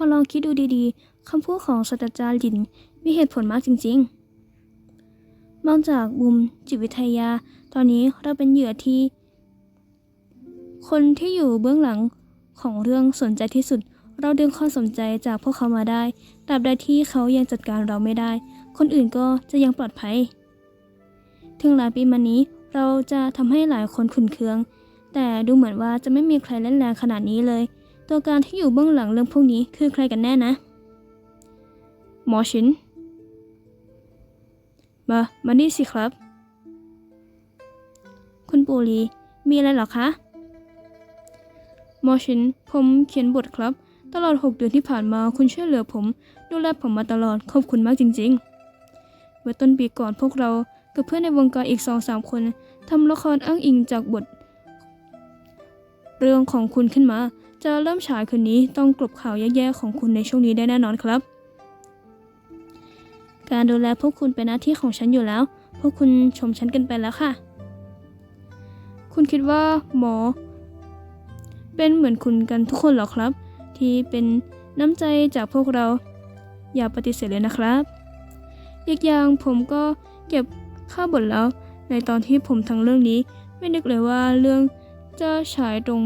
อลองคิดดูดีๆคำพูดของศาสตราจารย์หลินมีเหตุผลมากจริงๆมองจากมุมจิตวิทยา ตอนนี้เราเป็นเหยื่อที่ คนที่อยู่เบื้องหลังของเรื่องสนใจที่สุด เราดึงความสนใจจากพวกเขามาได้ตราบใดที่เขายังจัดการเราไม่ได้ คนอื่นก็จะยังปลอดภัย ถึงหลายปีมานี้เราจะทำให้หลายคนขุนเคือง แต่ดูเหมือนว่าจะไม่มีใครเล่นแรงขนาดนี้เลย ตัวการที่อยู่เบื้องหลังเรื่องพวกนี้คือใครกันแน่นะ หมอชิน มา มานี่สิครับ คุณปูรี มีอะไรหรอคะ หมอชิน ผมเขียนบทครับ ตลอด 6 เดือนที่ผ่านมาคุณช่วยเหลือผม ดูแลผมมาตลอด ขอบคุณมากจริงๆ เมื่อต้นปีก่อนพวกเรา กับเพื่อนในวงการอีกสองสามคนทำละครอ้างอิงจากบท เรื่องของคุณขึ้นมา จะเริ่มฉายคืนนี้ต้องกลบข่าวแย่ๆของคุณในช่วงนี้ได้แน่นอนครับ การดูแลพวกคุณเป็นหน้าที่ของฉันอยู่แล้ว พวกคุณชมฉันกันไปแล้วค่ะ คุณคิดว่าหมอ เป็นเหมือนคุณกันทุกคนหรอครับ ที่เป็นน้ำใจจากพวกเรา อย่าปฏิเสธเลยนะครับ อีกอย่างผมก็เก็บค่าบทแล้ว ในตอนที่ผมทั้งเรื่องนี้ ไม่นึกเลยว่าเรื่อง จะฉายตรง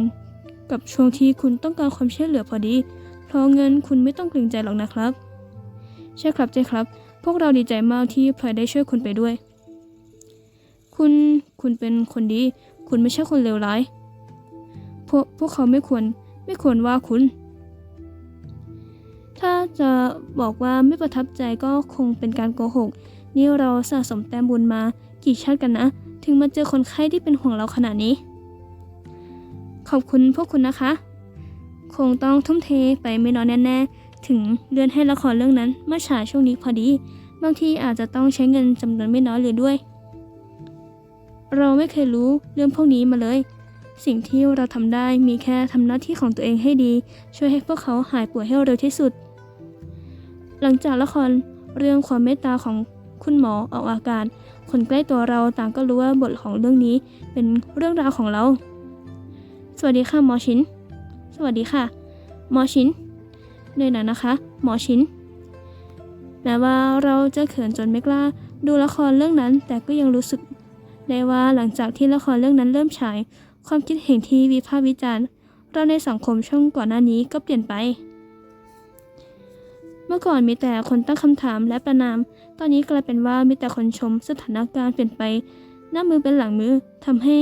กับช่วงที่คุณต้องการความช่วยเหลือพอดี เพราะเงินคุณไม่ต้องเกรงใจหรอกนะครับ ใช่ครับใช่ครับ พวกเราดีใจมากที่พลอยได้ช่วยคุณไปด้วย คุณคุณเป็นคนดี คุณไม่ใช่คนเลวร้าย พวกพวกเขาไม่ควรไม่ควรว่าคุณ ถ้าจะบอกว่าไม่ประทับใจก็คงเป็นการโกหก นี่เราสะสมแต้มบุญมากี่ชาติกันนะ ถึงมาเจอคนไข้ที่เป็นห่วงเราขนาดนี้ ขอบคุณพวกคุณนะคะ คงต้องทุ่มเทไปไม่น้อยแน่ๆ ถึงเลื่อนให้ละครเรื่องนั้นมาฉายช่วงนี้พอดี บางทีอาจจะต้องใช้เงินจำนวนไม่น้อยเลยด้วย เราไม่เคยรู้เรื่องพวกนี้มาเลย สิ่งที่เราทำได้มีแค่ทำหน้าที่ของตัวเองให้ดี ช่วยให้พวกเขาหายป่วยให้เร็วที่สุด หลังจากละครเรื่องความเมตตาของคุณหมอออกอากาศ คนใกล้ตัวเราต่างก็รู้ว่าบทของเรื่องนี้เป็นเรื่องราวของเรา วัสดีค่ะหมอชิน สวัสดีค่ะหมอชินเหนื่อยหน่อยนะคะ หมอชินแม้ว่าเราจะเขินจนไม่กล้าดูละครเรื่องนั้น แต่ก็ยังรู้สึกได้ว่าหลังจากที่ละครเรื่องนั้นเริ่มฉาย ความคิดเห็นที่วิพากษ์วิจารณ์ เราในสังคมช่วงก่อนหน้านี้ก็เปลี่ยนไป เมื่อก่อนมีแต่คนตั้งคำถามและประนาม ตอนนี้กลายเป็นว่ามีแต่คนชมสถานการณ์เปลี่ยนไป หน้ามือเป็นหลังมือทำให้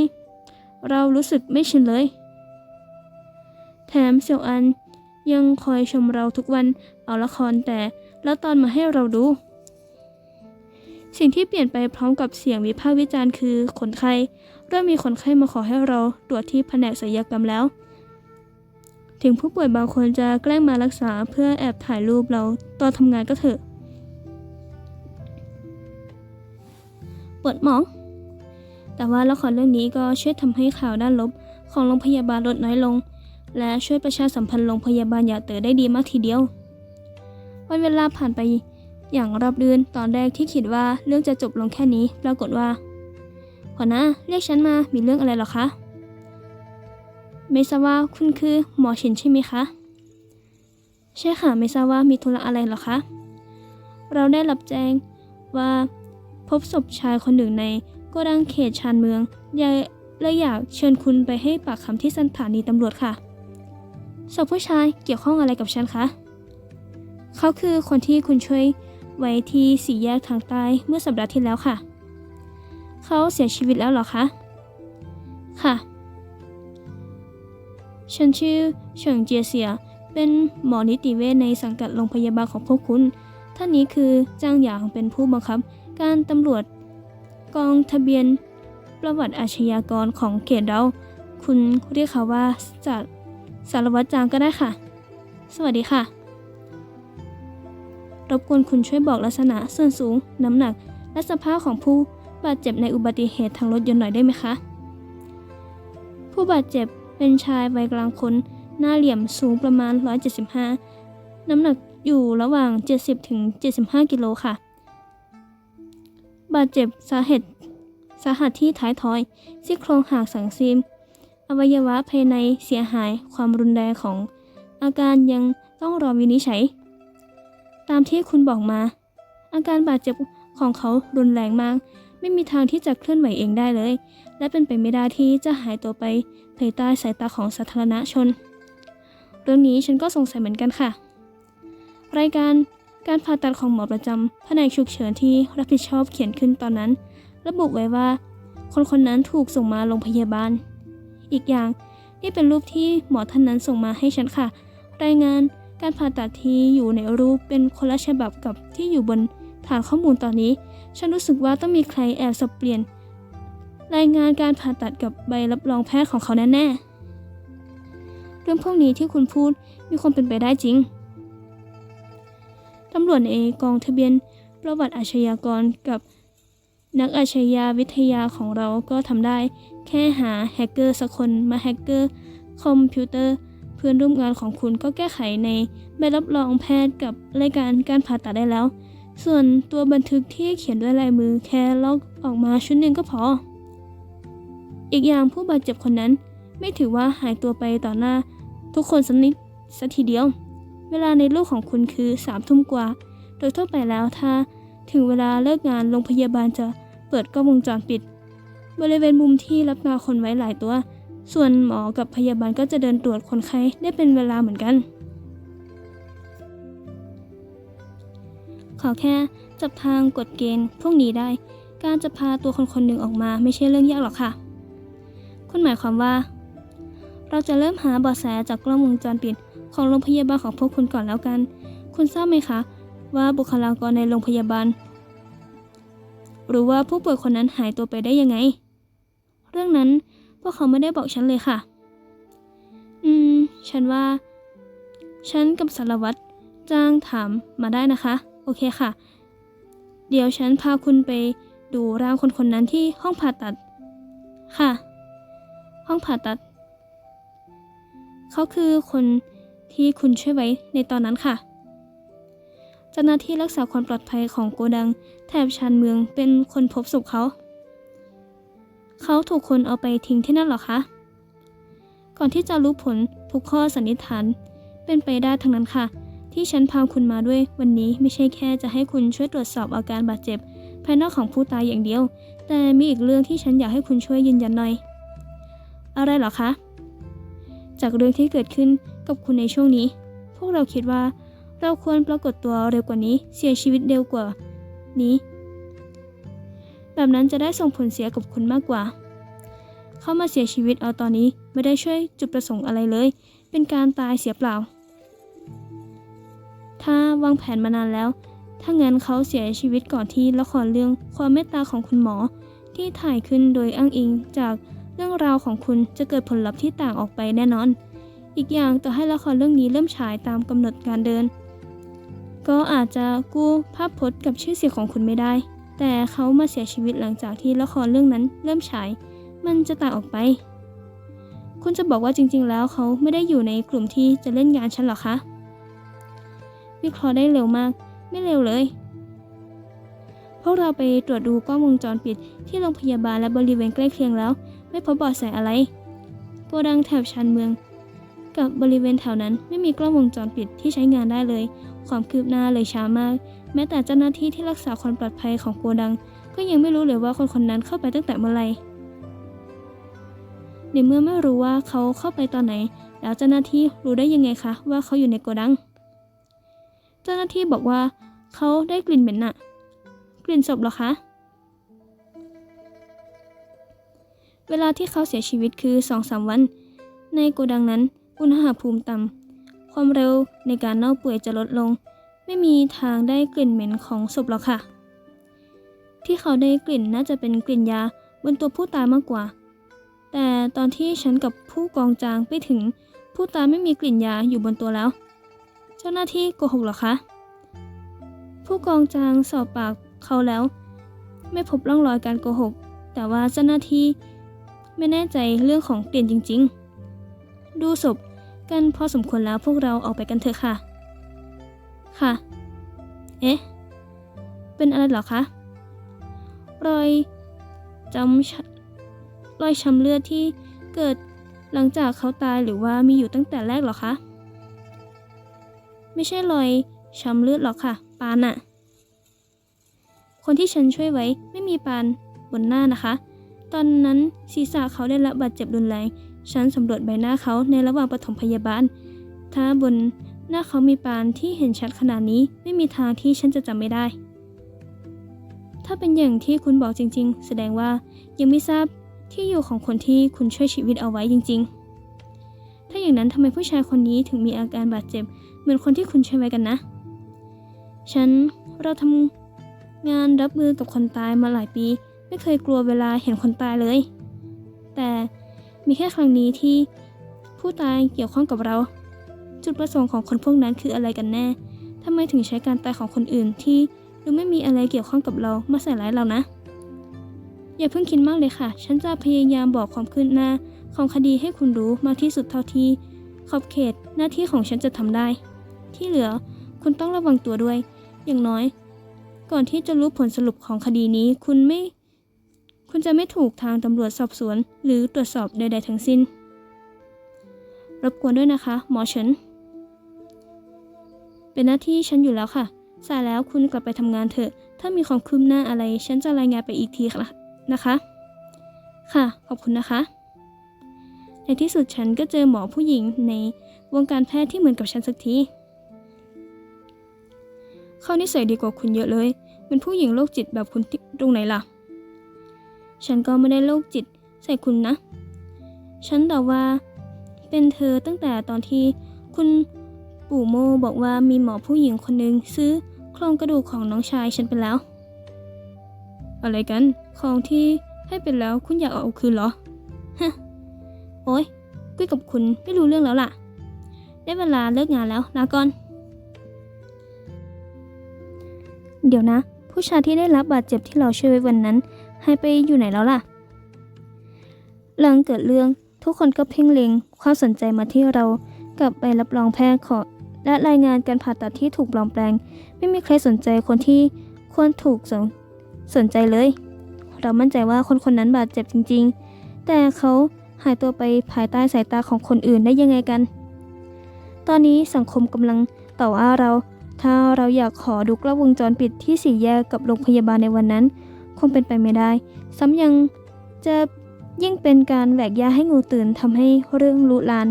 เรารู้สึกไม่ชินเลย แถมเสี่ยวอัน ยังคอยชมเราทุกวันเอาละครแต่แล้วตอนมาให้เราดู สิ่งที่เปลี่ยนไปพร้อมกับเสียงวิพากษ์วิจารณ์คือคนไข้เริ่มมีคนไข้มาขอให้เราตรวจที่แผนกศัลยกรรมแล้ว ถึงผู้ป่วยบางคนจะแกล้งมารักษาเพื่อแอบถ่ายรูปเราตอนทำงานก็เถอะปวดหมอง แต่ว่าละครเรื่องนี้ก็ช่วยทำให้ข่าวด้านลบของโรงพยาบาลลดน้อยลง และช่วยประชาสัมพันธ์โรงพยาบาลยาเตอได้ดีมากทีเดียว วันเวลาผ่านไปอย่างราบรื่นตอนแรกที่คิดว่าเรื่องจะจบลงแค่นี้ ปรากฏว่าหัวหน้าเรียกฉันมามีเรื่องอะไรหรอคะไม่ทราบว่าคุณคือหมอชินใช่ไหมคะ ใช่ค่ะไม่ทราบว่ามีธุระอะไรหรอคะเราได้รับแจ้งว่าพบศพชายคนหนึ่งในโกดังเขตชานเมืองยากเลยอยากเชิญคุณไปให้ปากคำที่สถานีตำรวจค่ะ ศพผู้ชายเกี่ยวข้องอะไรกับฉันคะ เขาคือคนที่คุณช่วยไว้ที่สี่แยกทางใต้เมื่อสัปดาห์ที่แล้วค่ะ เขาเสียชีวิตแล้วหรอคะ ค่ะ ฉันชื่อเฉิงเจียเสีย เป็นหมอนิติเวชในสังกัดโรงพยาบาลของพวกคุณ ท่านนี้คือจ้างหยางเป็นผู้บังคับ การตำรวจกองทะเบียนประวัติอาชญากรของเขตเรา คุณเรียกเขาว่าจัด สารวัตรจางก็ได้ค่ะ สวัสดีค่ะ รบกวนคุณช่วยบอกลักษณะส่วนสูง น้ำหนัก และสภาพของผู้บาดเจ็บในอุบัติเหตุทางรถยนต์หน่อยได้ไหมคะ ผู้บาดเจ็บเป็นชายวัยกลางคน หน้าเหลี่ยมสูงประมาณ 175 น้ำหนักอยู่ระหว่าง 70-75 กิโลค่ะ บาดเจ็บสาเหตุสาหัสที่ท้ายทอย ซี่โครงหักสังซีม อวัยวะภายในเสียหาย ความรุนแรงของอาการยังต้องรอวินิจฉัย ตามที่คุณบอกมา อาการบาดเจ็บของเขารุนแรงมาก ไม่มีทางที่จะเคลื่อนไหวเองได้เลย และเป็นไปไม่ได้ที่จะหายตัวไปภายใต้สายตาของสาธารณชน เรื่องนี้ฉันก็สงสัยเหมือนกันค่ะ รายการการผ่าตัดของหมอประจำแผนกฉุกเฉินที่รับผิดชอบเขียนขึ้นตอนนั้น ระบุไว้ว่า คนคนนั้นถูกส่งมาโรงพยาบาล อีกอย่าง นี่เป็นรูปที่หมอท่านนั้นส่งมาให้ฉันค่ะ รายงานการผ่าตัดที่อยู่ในรูปเป็นคนละฉบับกับที่อยู่บนฐานข้อมูลตอนนี้ ฉันรู้สึกว่าต้องมีใครแอบสับเปลี่ยน รายงานการผ่าตัดกับใบรับรองแพทย์ของเขาแน่ๆ เรื่องพวกนี้ที่คุณพูดมีความเป็นไปได้จริง ตำรวจในกองทะเบียนประวัติอาชญากรกับ นักอาชญาวิทยาของเราก็ทำได้ แค่หาแฮกเกอร์สักคนมาแฮกเกอร์คอมพิวเตอร์เพื่อนร่วมงานของคุณก็แก้ไขในใบรับรองแพทย์กับรายการการผ่าตัดได้แล้ว ส่วนตัวบันทึกที่เขียนด้วยลายมือแค่ลอกออกมาชุดหนึ่งก็พอ อีกอย่างผู้บาดเจ็บคนนั้น ไม่ถือว่าหายตัวไปต่อหน้า ทุกคนสนิดสักทีเดียว เวลาในโลกของคุณคือสามทุ่มกว่า โดยทั่วไปแล้วถ้า ถึงเวลาเลิกงานโรงพยาบาลจะเปิดกล้องวงจรปิด บริเวณมุมที่รับงาคนไว้หลายตัว ส่วนหมอกับพยาบาลก็จะเดินตรวจคนไข้ได้เป็นเวลาเหมือนกัน ขอแค่จับทางกฎเกณฑ์พวกนี้ได้ การจะพาตัวคนคนหนึ่งออกมาไม่ใช่เรื่องยากหรอกค่ะ คุณหมายความว่า เราจะเริ่มหาเบาะแสจากกล้องวงจรปิดของโรงพยาบาลของพวกคุณก่อนแล้วกัน คุณทราบไหมคะ ว่าบุคลากรในโรงพยาบาลหรือว่าผู้ป่วยคนนั้นหายตัวไปได้ยังไง เรื่องนั้นพวกเขาไม่ได้บอกฉันเลยค่ะ อืม ฉันว่า ฉันกับสารวัตรจ้างถามมาได้นะคะ โอเคค่ะ เดี๋ยวฉันพาคุณไปดูร่างคนคนนั้นที่ห้องผ่าตัด ค่ะ ห้องผ่าตัด เขาคือคนที่คุณช่วยไว้ในตอนนั้นค่ะ เจ้าหน้าที่รักษาความปลอดภัยของโกดัง แถบชานเมืองเป็นคนพบศพเขา เขาถูกคนเอาไปทิ้งที่นั่นหรอคะ ก่อนที่จะรู้ผลทุกข้อสันนิษฐาน เป็นไปได้ทั้งนั้นค่ะ ที่ฉันพาคุณมาด้วยวันนี้ไม่ใช่แค่จะให้คุณช่วยตรวจสอบอาการบาดเจ็บ ภายนอกของผู้ตายอย่างเดียว แต่มีอีกเรื่องที่ฉันอยากให้คุณช่วยยืนยันหน่อย อะไรหรอคะ จากเรื่องที่เกิดขึ้นกับคุณในช่วงนี้ พวกเราคิดว่า เราควรปรากฏตัวเร็วกว่านี้ เสียชีวิตเร็วกว่านี้ แบบนั้นจะได้ส่งผลเสียกับคุณมากกว่า เข้ามาเสียชีวิตเอาตอนนี้ไม่ได้ช่วยจุดประสงค์อะไรเลย เป็นการตายเสียเปล่า ถ้าวางแผนมานานแล้ว ถ้างั้นเขาเสียชีวิตก่อนที่ละครเรื่องความเมตตาของคุณหมอ ที่ถ่ายขึ้นโดยอ้างอิงจากเรื่องราวของคุณจะเกิดผลลัพธ์ที่ต่างออกไปแน่นอนอีกอย่างต่อให้ละครเรื่องนี้เริ่มฉายตามกำหนดการเดิน ก็อาจจะกู้ภาพพจน์กับชื่อเสียงของคุณไม่ได้ แต่เขามาเสียชีวิตหลังจากที่ละครเรื่องนั้นเริ่มฉาย มันจะต่างออกไป คุณจะบอกว่าจริง ๆ แล้วเขาไม่ได้อยู่ในกลุ่มที่จะเล่นงานฉันหรอคะ วิเคราะห์ได้เร็วมาก ไม่เร็วเลย พวกเราไปตรวจดูกล้องวงจรปิดที่โรงพยาบาลและบริเวณใกล้เคียงแล้ว ไม่พบเบาะแสอะไรโกดังแถบชานเมือง กับบริเวณแถวนั้นไม่มีกล้องวงจรปิดที่ใช้งานได้เลย ความคืบหน้าเลยช้ามาก แม้แต่เจ้าหน้าที่ที่รักษาความปลอดภัยของโกดัง ก็ยังไม่รู้เลยว่าคนคนนั้นเข้าไปตั้งแต่เมื่อไหร่ในเมื่อไม่รู้ว่าเขาเข้าไปตอนไหน แล้วเจ้าหน้าที่รู้ได้ยังไงคะว่าเขาอยู่ในโกดัง เจ้าหน้าที่บอกว่า เขาได้กลิ่นเหม็นน่ะ กลิ่นศพเหรอคะ เวลาที่เขาเสียชีวิตคือ2องสามวัน ในโกดังนั้น อุณหภูมิต่ำ ความเร็วในการเน่าเปื่อยจะลดลง ไม่มีทางได้กลิ่นเหม็นของศพหรอกค่ะ ที่เขาได้กลิ่นน่าจะเป็นกลิ่นยาบนตัวผู้ตายมากกว่า แต่ตอนที่ฉันกับผู้กองจางไปถึง ผู้ตายไม่มีกลิ่นยาอยู่บนตัวแล้ว เจ้าหน้าที่โกหกหรอคะ ผู้กองจางสอบปากเขาแล้ว ไม่พบร่องรอยการโกหก แต่ว่าเจ้าหน้าที่ไม่แน่ใจเรื่องของกลิ่นจริง ๆ ดูศพ กันพอสมควรแล้วพวกเราออกไปกันเถอะค่ะ ค่ะ เอ๊ะ เป็นอะไรหรอคะ รอยจำรอยช้ำเลือดที่เกิดหลังจากเขาตายหรือว่ามีอยู่ตั้งแต่แรกหรอคะ ไม่ใช่รอยช้ำเลือดหรอกค่ะ ปานอะคนที่ฉันช่วยไว้ไม่มีปานบนหน้านะคะ ตอนนั้นศีรษะเขาได้รับบาดเจ็บรุนแรง ฉันสำรวจใบหน้าเขาในระหว่างปฐมพยาบาล ถ้าบนหน้าเขามีปานที่เห็นชัดขนาดนี้ไม่มีทางที่ฉันจะจำไม่ได้ ถ้าเป็นอย่างที่คุณบอกจริง ๆ แสดงว่ายังไม่ทราบที่อยู่ของคนที่คุณช่วยชีวิตเอาไว้จริง ๆ ถ้าอย่างนั้นทำไมผู้ชายคนนี้ถึงมีอาการบาดเจ็บ เหมือนคนที่คุณช่วยไว้กันนะ ฉันเราทำงานรับมือกับคนตายมาหลายปี ไม่เคยกลัวเวลาเห็นคนตายเลย แต่ มีแค่ครั้งนี้ที่ผู้ตายเกี่ยวข้องกับเรา จุดประสงค์ของคนพวกนั้นคืออะไรกันแน่ทำไมถึงใช้การตายของคนอื่นที่ดูไม่มีอะไรเกี่ยวข้องกับเรามาใส่ร้ายเรานะ อย่าเพิ่งคิดมากเลยค่ะ ฉันจะพยายามบอกความคืบหน้าของคดีให้คุณรู้มากที่สุดเท่าที่ ขอบเขตหน้าที่ของฉันจะทำได้ ที่เหลือคุณต้องระวังตัวด้วย อย่างน้อย ก่อนที่จะรู้ผลสรุปของคดีนี้คุณไม่ คุณจะไม่ถูกทางตำรวจสอบสวน หรือตรวจสอบใด ๆ ทั้งสิ้น รบกวนด้วยนะคะ หมอเฉิน เป็นหน้าที่ฉันอยู่แล้วค่ะ สายแล้วคุณกลับไปทำงานเถอะ ถ้ามีความคืบหน้าอะไร ฉันจะรายงานไปอีกทีค่ะนะคะ ค่ะ ขอบคุณนะคะ ในที่สุดฉันก็เจอหมอผู้หญิงในวงการแพทย์ที่เหมือนกับฉันสักทีเขานิสัยดีกว่าคุณเยอะเลย เป็นผู้หญิงโรคจิตแบบคุณตรงไหนล่ะ ฉันก็ไม่ได้โรคจิตใส่คุณนะ ฉันเดาว่า เป็นเธอตั้งแต่ตอนที่คุณปู่โมบอกว่ามีหมอผู้หญิงคนหนึ่งซื้อโครงกระดูกของน้องชายฉันไปแล้ว อะไรกัน ของที่ให้ไปแล้วคุณอยากเอาคืนเหรอฮะโอ๊ยกุ้ยกับคุณไม่รู้เรื่องแล้วล่ะ ได้เวลาเลิกงานแล้วลาก่อน เดี๋ยวนะ ผู้ชายที่ได้รับบาดเจ็บที่เราช่วยไว้วันนั้น หายไปอยู่ไหนแล้วล่ะ หลังเกิดเรื่องทุกคนก็เพ่งเล็งความสนใจมาที่เรากับใบรับรองแพทย์ขอ และรายงานการผ่าตัดที่ถูกปลอมแปลง ไม่มีใครสนใจคนที่ควรถูกสนสนใจเลย เรามั่นใจว่าคนคนนั้นบาดเจ็บจริง ๆ แต่เขาหายตัวไปภายใต้สายตาของคนอื่นได้ยังไงกัน ตอนนี้สังคมกำลังต่อว่าเรา ถ้าเราอยากขอดูกล้องวงจรปิดที่สี่แยกกับโรงพยาบาลในวันนั้น คงเป็นไปไม่ได้ ซ้ำยังจะยิ่งเป็นการแหวกยาให้งูตื่นทำให้เรื่องลุลาน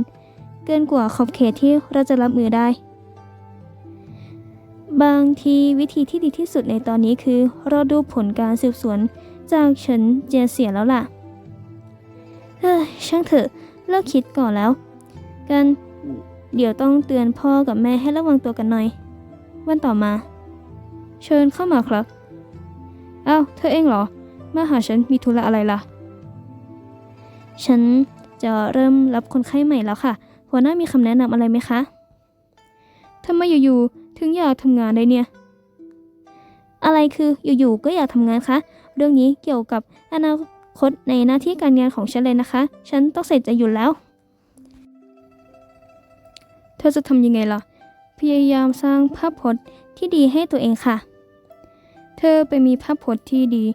เกินกว่าขอบเขตที่เราจะรับมือได้ บางทีวิธีที่ดีที่สุดในตอนนี้คือรอดูผลการสืบสวนจากเฉินเจียเสียแล้วล่ะ เฮ้ยช่างเถอะเลิกคิดก่อนแล้ว กันเดี๋ยวต้องเตือนพ่อกับแม่ให้ระวังตัวกันหน่อย วันต่อมา เชิญเข้ามาครับ อ้าวเธอเองเหรอ มาหาฉันมีธุระอะไรล่ะ ฉันจะเริ่มรับคนไข้ใหม่แล้วค่ะ หัวหน้ามีคำแนะนำอะไรไหมคะทำไมอยู่ๆถึงอยากทำงานได้เนี่ย อะไรคืออยู่ๆก็อยากทำงานคะ เรื่องนี้เกี่ยวกับอนาคตในหน้าที่การงานของฉันเลยนะคะ ฉันต้องใส่ใจจะอยู่แล้ว เธอจะทำยังไงล่ะ พยายามสร้างภาพพจน์ที่ดีให้ตัวเองค่ะ เธอไปมีภาพพจน์ที่ดี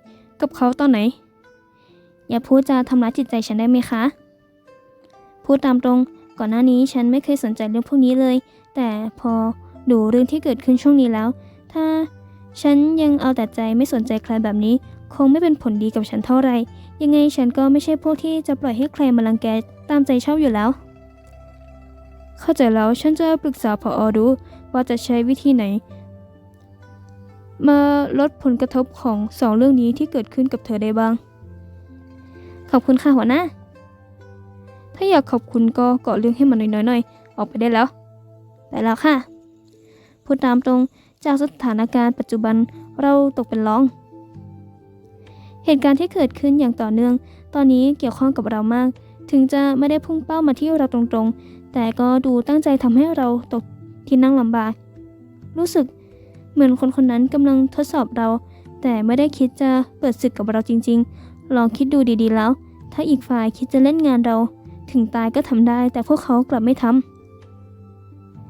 กับเขาตอนไหน อย่าพูดจาทำร้ายจิตใจฉันได้ไหมคะ พูดตามตรง ก่อนหน้านี้ฉันไม่เคยสนใจเรื่องพวกนี้เลย แต่พอดูเรื่องที่เกิดขึ้นช่วงนี้แล้ว ถ้าฉันยังเอาแต่ใจไม่สนใจใครแบบนี้ คงไม่เป็นผลดีกับฉันเท่าไหร่ ยังไงฉันก็ไม่ใช่พวกที่จะปล่อยให้ใครมาลังแกตามใจชอบอยู่แล้ว เข้าใจแล้วฉันจะปรึกษาพออดูว่าจะใช้วิธีไหน มาลดผลกระทบของสองเรื่องนี้ที่เกิดขึ้นกับเธอได้บ้าง ขอบคุณค่ะหัวหน้า ถ้าอยากขอบคุณก็เกาะเรื่องให้มันน้อยๆหน่อย ออกไปได้แล้ว ไปแล้วค่ะ พูดตามตรงจากสถานการณ์ปัจจุบันเราตกเป็นรอง เหตุการณ์ที่เกิดขึ้นอย่างต่อเนื่อง ตอนนี้เกี่ยวข้องกับเรามาก ถึงจะไม่ได้พุ่งเป้ามาที่เราตรงๆ แต่ก็ดูตั้งใจทำให้เราตกที่นั่งลำบาก รู้สึก เหมือนคนคนนั้นกำลังทดสอบเรา แต่ไม่ได้คิดจะเปิดศึกกับเราจริง ๆ ลองคิดดูดีๆแล้ว ถ้าอีกฝ่ายคิดจะเล่นงานเรา ถึงตายก็ทำได้ แต่พวกเขากลับไม่ท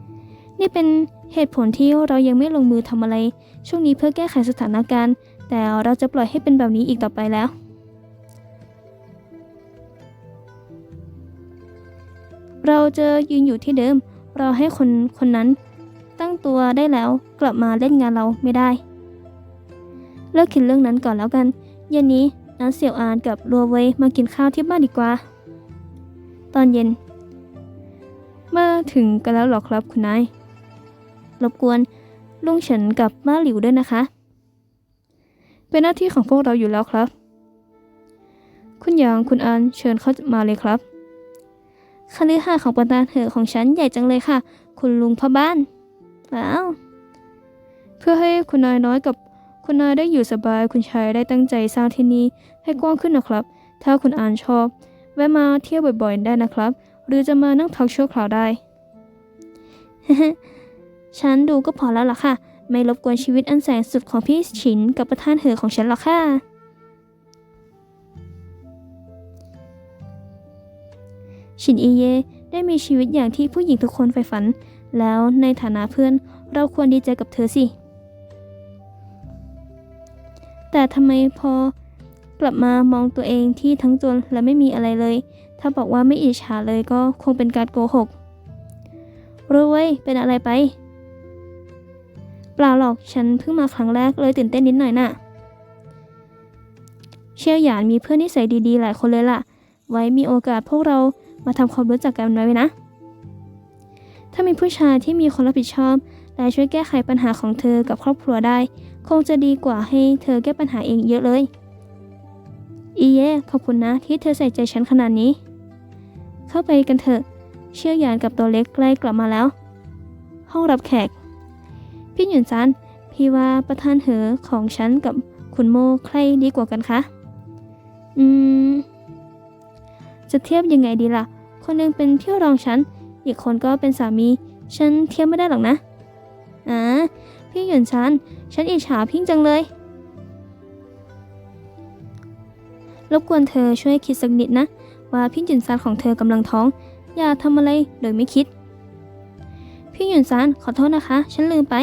ำนี่เป็นเหตุผลที่เรายังไม่ลงมือทำอะไร ช่วงนี้เพื่อแก้ไขสถานการณ์ แต่เราจะปล่อยให้เป็นแบบนี้อีกต่อไปแล้วเราจะยืนอยู่ที่เดิม เราให้คนคนนั้น ตั้งตัวได้แล้วกลับมาเล่นงานเราไม่ได้ เลิกคิดเรื่องนั้นก่อนแล้วกันเย็นนี้นัดเสี่ยวอานกับรัวเวยมากินข้าวที่บ้านดีกว่า ตอนเย็น มาถึงกันแล้วหรอครับคุณนายรบกวนลุงเฉินกับม่าหลิวด้วยนะคะ เป็นหน้าที่ของพวกเราอยู่แล้วครับ คุณหยางคุณอันเชิญเข้ามาเลยครับคฤหาสน์ของประธานเหอของฉันใหญ่จังเลยค่ะ คุณลุงพ่อบ้าน ว้าวเพื่อให้คุณนายน้อยกับคุณนายได้อยู่สบายคุณชายได้ตั้งใจสร้างที่นี่ให้กว้างขึ้นนะครับ ถ้าคุณอ่านชอบ แวะมาเที่ยวบ่อยๆได้นะครับ หรือจะมานั่งพักชั่วคราวได้ ฉันดูก็พอแล้วล่ะค่ะ ไม่รบกวนชีวิตอันแสนสุดของพี่ฉินกับประธานเหอของฉันหรอกค่ะชินอีเย่ได้มีชีวิตอย่างที่ผู้หญิงทุกคนใฝ่ฝัน แล้วในฐานะเพื่อนเราควรดีใจกับเธอสิ แต่ทำไมพอกลับมามองตัวเองที่ทั้งจนและไม่มีอะไรเลย ถ้าบอกว่าไม่อิจฉาเลยก็คงเป็นการโกหกรู้ไว้ยเป็นอะไรไป เปล่าหรอกฉันเพิ่งมาครั้งแรกเลยตื่นเต้นนิดหน่อยน่ะ เชี่ยวหยานมีเพื่อนนิสัยดีๆ หลายคนเลยล่ะ ไว้มีโอกาสพวกเรามาทำความรู้จักกันไว้นะ ถ้ามีผู้ชายที่มีความรับผิดชอบ และช่วยแก้ไขปัญหาของเธอกับครอบครัวได้ คงจะดีกว่าให้เธอแก้ปัญหาเองเยอะเลย อีเย่ขอบคุณนะที่เธอใส่ใจฉันขนาดนี้ เข้าไปกันเถอะ เชี่ยวหยานกับตัวเล็กใกล้กลับมาแล้ว ห้องรับแขก พี่หยุนซันพี่ว่าประธานเหอของฉันกับคุณโมใครดีกว่ากันคะ อืม จะเทียบยังไงดีล่ะ คนหนึงเป็นพี่รองฉัน อีกคนก็เป็นสามี ฉันเทียบไม่ได้หรอกนะอ่าพี่หยุนซัน ฉันอิจฉาพิงจังเลย รบกวนเธอช่วยคิดสักนิดนะ ว่าพี่หยุนซันของเธอกำลังท้อง อย่าทำอะไรโดยไม่คิด พี่หยุนซันขอโทษนะคะ ฉันลืมไป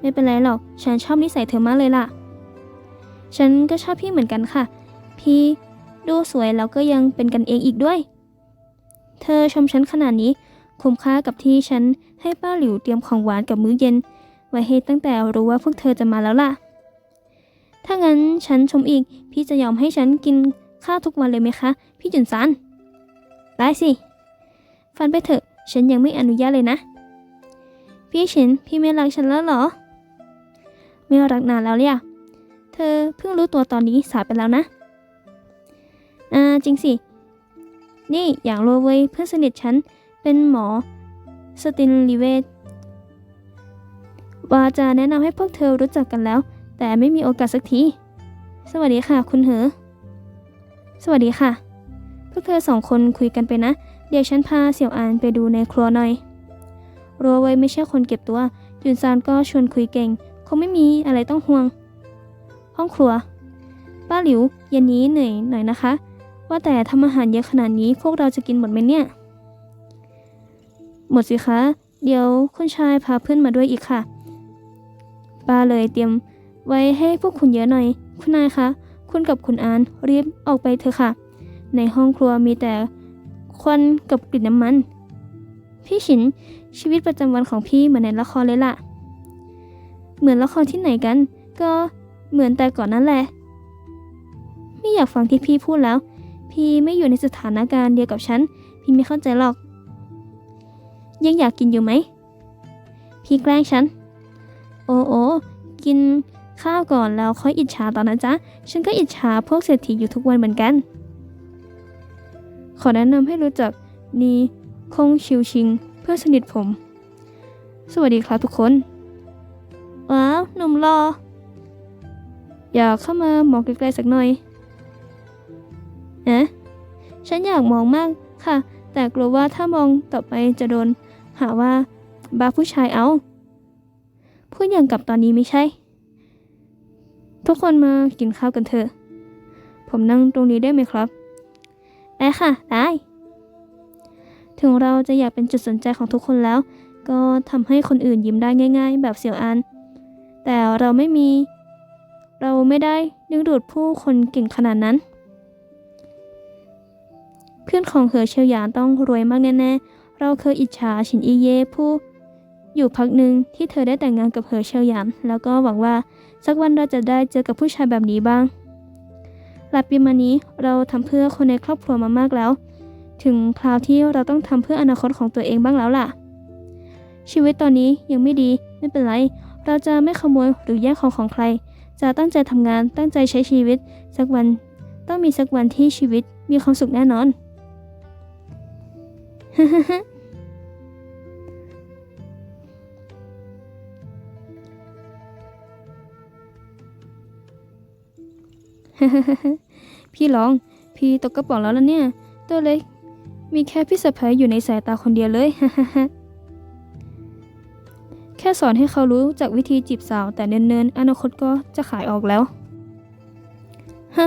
ไม่เป็นไรหรอก ฉันชอบนิสัยเธอมากเลยล่ะ ฉันก็ชอบพี่เหมือนกันค่ะ พี่ดูสวยแล้วก็ยังเป็นกันเองอีกด้วย เธอชมฉันขนาดนี้คุ้มค่ากับที่ฉันให้ป้าหลิวเตรียมของหวานกับมื้อเย็น ไว้ให้ตั้งแต่รู้ว่าพวกเธอจะมาแล้วล่ะ ถ้างั้นฉันชมอีก พี่จะยอมให้ฉันกินข้าวทุกวันเลยไหมคะ พี่จุนซันได้สิ ฟันไปเถอะ ฉันยังไม่อนุญาตเลยนะ พี่ฉินพี่ไม่รักฉันแล้วเหรอ ไม่รักนานแล้วเนี่ยเธอเพิ่งรู้ตัวตอนนี้สายไปแล้วนะ อ่าจริงสิ นี่อย่างโรเวยเพื่อนสนิทฉันเป็นหมอสตินลิเวศว่าจะแนะนำให้พวกเธอรู้จักกันแล้ว แต่ไม่มีโอกาสสักที สวัสดีค่ะ คุณเหอ สวัสดีค่ะ พวกเธอสองคนคุยกันไปนะ เดี๋ยวฉันพาเสี่ยวอานไปดูในครัวหน่อยโรเวยไม่ใช่คนเก็บตัวยุนซานก็ชวนคุยเก่ง คงไม่มีอะไรต้องห่วง ห้องครัว ป้าหลิวเย็นนี้เหนื่อยหน่อยนะคะ ว่าแต่ทำอาหารเยอะขนาดนี้พวกเราจะกินหมดไหมเนี่ย หมดสิคะ เดี๋ยวคุณชายพาเพื่อนมาด้วยอีกค่ะป้าเลยเตรียมไว้ให้พวกคุณเยอะหน่อย คุณนายคะคุณกับคุณอานรีบออกไปเถอะค่ะ ในห้องครัวมีแต่ควันกับกลิ่นน้ำมัน พี่ฉินชีวิตประจำวันของพี่เหมือนในละครเลยล่ะ เหมือนละครที่ไหนกัน ก็เหมือนแต่ก่อนนั่นแหละ ไม่อยากฟังที่พี่พูดแล้ว พี่ไม่อยู่ในสถานการณ์เดียวกับฉัน พี่ไม่เข้าใจหรอก ยังอยากกินอยู่ไหม พี่แกล้งฉัน โอ้โอกินข้าวก่อนแล้วค่อยอิจฉาตอนนะจ๊ะ ฉันก็อิจฉาพวกเศรษฐีอยู่ทุกวันเหมือนกัน ขอแนะนำให้รู้จักนีคงชิวชิง เพื่อนสนิทผม สวัสดีครับทุกคน ว้าว หนุ่มรอ อยากเข้ามามองใกล้ๆสักหน่อย เอ๊ะฉันอยากมองมากค่ะ แต่กลัวว่าถ้ามองต่อไปจะโดน หาว่าบ้าผู้ชายเอาพูดอย่างกับตอนนี้ไม่ใช่ ทุกคนมากินข้าวกันเถอะ ผมนั่งตรงนี้ได้ไหมครับได้ค่ะ ได้ ถึงเราจะอยากเป็นจุดสนใจของทุกคนแล้ว ก็ทำให้คนอื่นยิ้มได้ง่าย ๆ แบบเสี่ยวอัน แต่เราไม่มี เราไม่ได้ดึงดูดผู้คนเก่งขนาดนั้น เพื่อนของเหอเชียวหยานต้องรวยมากแน่ๆ เราเคยอิจฉาฉินอีเย่ผู้ อยู่พักหนึ่งที่เธอได้แต่งงานกับเหอเชลหยานแล้วก็หวังว่าสักวันเราจะได้เจอกับผู้ชายแบบนี้บ้าง หลายปีมานี้เราทำเพื่อคนในครอบครัวมามากแล้ว ถึงคราวที่เราต้องทำเพื่ออนาคตของตัวเองบ้างแล้วล่ะ ชีวิตตอนนี้ยังไม่ดีไม่เป็นไร เราจะไม่ขโมยหรือแย่งของของใคร จะตั้งใจทำงานตั้งใจใช้ชีวิต สักวัน ต้องมีสักวันที่ชีวิตมีความสุขแน่นอน พี่ร้อง พี่ตกกระป๋องแล้วล่ะเนี่ย ตัวเล็ก มีแค่พี่สะพ้ยอยู่ในสายตาคนเดียวเลย แค่สอนให้เขารู้จากวิธีจีบสาวแต่เนินๆ อนาคตก็จะขายออกแล้ว ฮะ